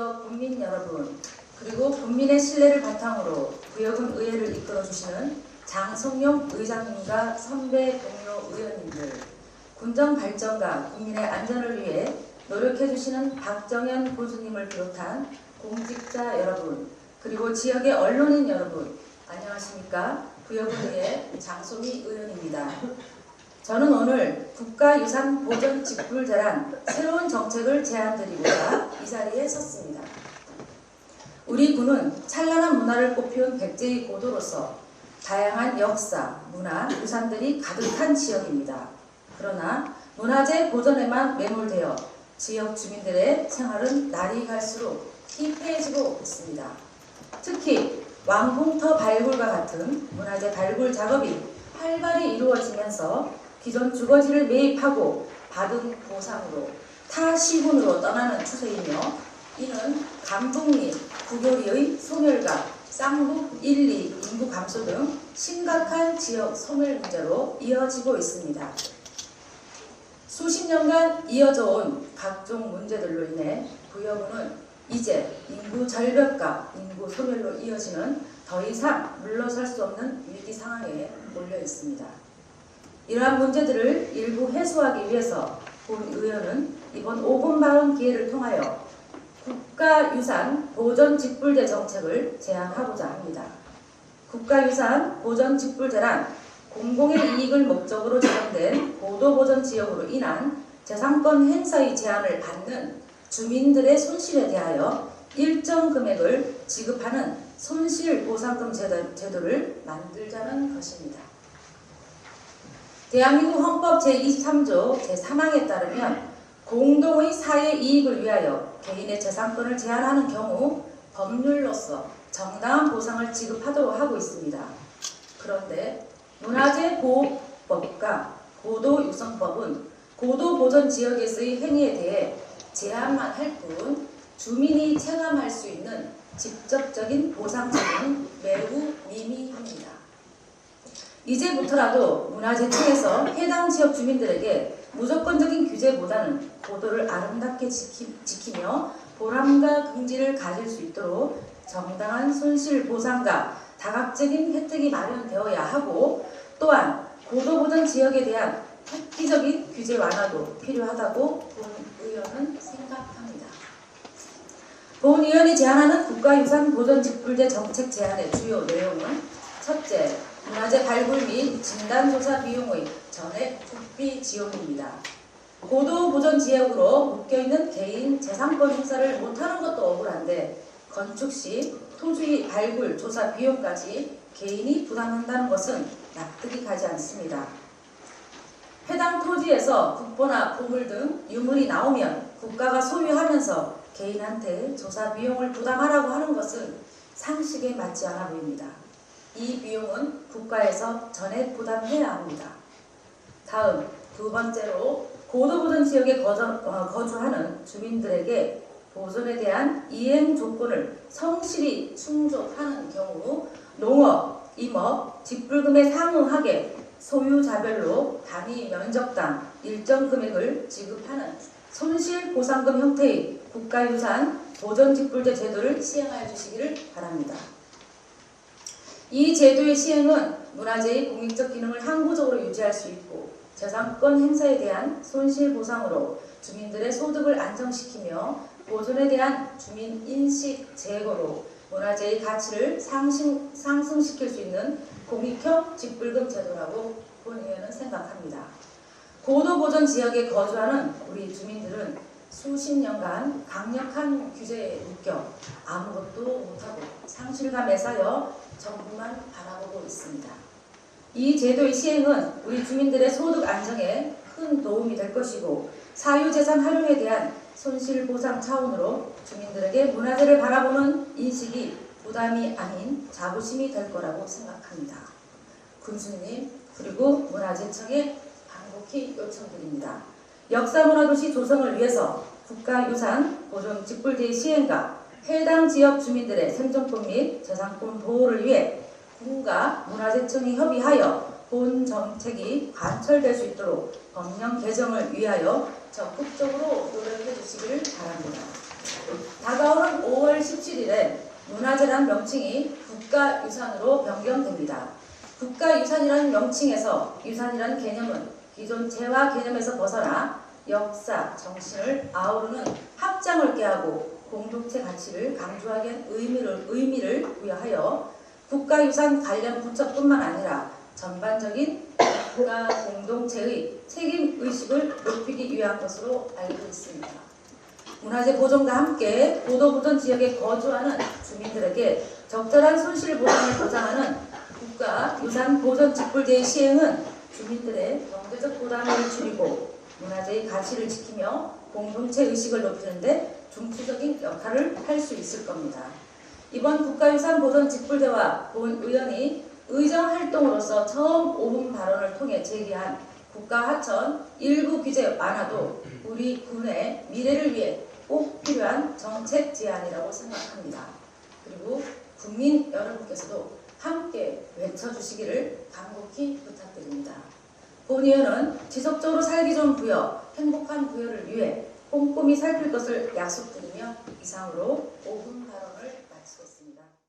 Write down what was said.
구역 국민 여러분, 그리고 국민의 신뢰를 바탕으로 구역은 의회를 이끌어 주시는 장성용 의장님과 선배 동료 의원님들, 군정 발전과 국민의 안전을 위해 노력해 주시는 박정현 교수님을 비롯한 공직자 여러분, 그리고 지역의 언론인 여러분, 안녕하십니까? 구역의회 장소미 의원입니다. 저는 오늘 국가유산 보전 직불 대란 새로운 정책을 제안드리고자 이 자리에 섰습니다. 우리 군은 찬란한 문화를 꽃피운 백제의 고도로서 다양한 역사, 문화, 유산들이 가득한 지역입니다. 그러나 문화재 보존에만 매몰되어 지역 주민들의 생활은 날이 갈수록 피폐해지고 있습니다. 특히 왕봉터 발굴과 같은 문화재 발굴 작업이 활발히 이루어지면서 기존 주거지를 매입하고 받은 보상으로 타 시군으로 떠나는 추세이며 이는 감독리, 구교리의 소멸과 쌍북 1, 2 인구 감소 등 심각한 지역 소멸 문제로 이어지고 있습니다. 수십 년간 이어져 온 각종 문제들로 인해 구역은 이제 인구 절벽과 인구 소멸로 이어지는 더 이상 물러설 수 없는 위기 상황에 몰려 있습니다. 이러한 문제들을 일부 해소하기 위해서 본 의원은 이번 5분 발언 기회를 통하여 국가유산 보전 직불제 정책을 제안하고자 합니다. 국가유산 보전 직불제란 공공의 이익을 목적으로 지정된 고도보전 지역으로 인한 재산권 행사의 제한을 받는 주민들의 손실에 대하여 일정 금액을 지급하는 손실보상금 제도, 제도를 만들자는 것입니다. 대한민국 헌법 제23조 제3항에 따르면 공동의 사회 이익을 위하여 개인의 재산권을 제한하는 경우 법률로서 정당한 보상을 지급하도록 하고 있습니다. 그런데 문화재 보호법과 고도육성법은 고도보전 지역에서의 행위에 대해 제한만 할 뿐 주민이 체감할 수 있는 직접적인 보상 제도는 매우 미미합니다. 이제부터라도 문화재청에서 해당 지역 주민들에게 무조건적인 규제보다는 고도를 아름답게 지키, 지키 며 보람과 긍지를 가질 수 있도록 정당한 손실 보상과 다각적인 혜택이 마련되어야 하고 또한 고도보전 지역에 대한 획기적인 규제 완화도 필요하다고 본 의원은 생각합니다. 본 의원이 제안하는 국가유산 보존 직불제 정책 제안의 주요 내용은 첫째, 문화재 발굴 및 진단조사 비용의 전액 국비 지원입니다. 고도 보전 지역으로 묶여있는 개인 재산권 행사를 못하는 것도 억울한데 건축 시 토지 발굴 조사 비용까지 개인이 부담한다는 것은 납득이 가지 않습니다. 해당 토지에서 국보나 보물 등 유물이 나오면 국가가 소유하면서 개인한테 조사 비용을 부담하라고 하는 것은 상식에 맞지 않아 보입니다. 이 비용은 국가에서 전액 부담해야 합니다. 다음 두 번째로 고도보전 지역에 거주, 어, 거주하는 주민들에게 보존에 대한 이행 조건을 성실히 충족하는 경우 농업, 임업, 직불금에 상응하게 소유자별로 단위 면적당 일정 금액을 지급하는 손실보상금 형태의 국가유산 보전직불제 제도를 시행하여 주시기를 바랍니다. 이 제도의 시행은 문화재의 공익적 기능을 항구적으로 유지할 수 있고 재산권 행사에 대한 손실 보상으로 주민들의 소득을 안정시키며 보존에 대한 주민 인식 제고로 문화재의 가치를 상승, 상승시킬 수 있는 공익형 직불금 제도라고 본 의원은 생각합니다. 고도보전 지역에 거주하는 우리 주민들은 수십 년간 강력한 규제에 묶여 아무것도 못하고 상실감에 쌓여 정부만 바라보고 있습니다. 이 제도의 시행은 우리 주민들의 소득 안정에 큰 도움이 될 것이고 사유재산 활용에 대한 손실보상 차원으로 주민들에게 문화재를 바라보는 인식이 부담이 아닌 자부심이 될 거라고 생각합니다. 군수님 그리고 문화재청에 간곡히 요청드립니다. 역사문화도시 조성을 위해서 국가유산 보존 직불제의 시행과 해당 지역 주민들의 생존권 및 재산권 보호를 위해 군과 문화재청이 협의하여 본 정책이 관철될 수 있도록 법령 개정을 위하여 적극적으로 노력해 주시기를 바랍니다. 다가오는 17일에 문화재란 명칭이 국가유산으로 변경됩니다. 국가유산이라는 명칭에서 유산이라는 개념은 기존 재화 개념에서 벗어나 역사, 정신을 아우르는 합장을 깨하고 공동체 가치를 강조하기 위한 의미를, 의미를 부여하여 국가유산 관련 부처뿐만 아니라 전반적인 국가 공동체의 책임 의식을 높이기 위한 것으로 알고 있습니다. 문화재 보존과 함께 고도부전 지역에 거주하는 주민들에게 적절한 손실 보상을 보장하는 국가 유산 보존 직불제의 시행은 주민들의 경제적 부담을 줄이고 문화재의 가치를 지키며 공동체 의식을 높이는데 중추적인 역할을 할 수 있을 겁니다. 이번 국가유산 보존 직불제와 본 의원이 의정 활동으로서 처음 5분 발언을 통해 제기한 국가 하천 일부 규제 완화도 우리 군의 미래를 위해 꼭 필요한 정책 제안이라고 생각합니다. 그리고 국민 여러분께서도 함께 외쳐주시기를 간곡히 부탁드립니다. 본 의원은 지속적으로 살기 좋은 부여, 행복한 부여를 위해 꼼꼼히 살필 것을 약속드리며 이상으로 5분 발언을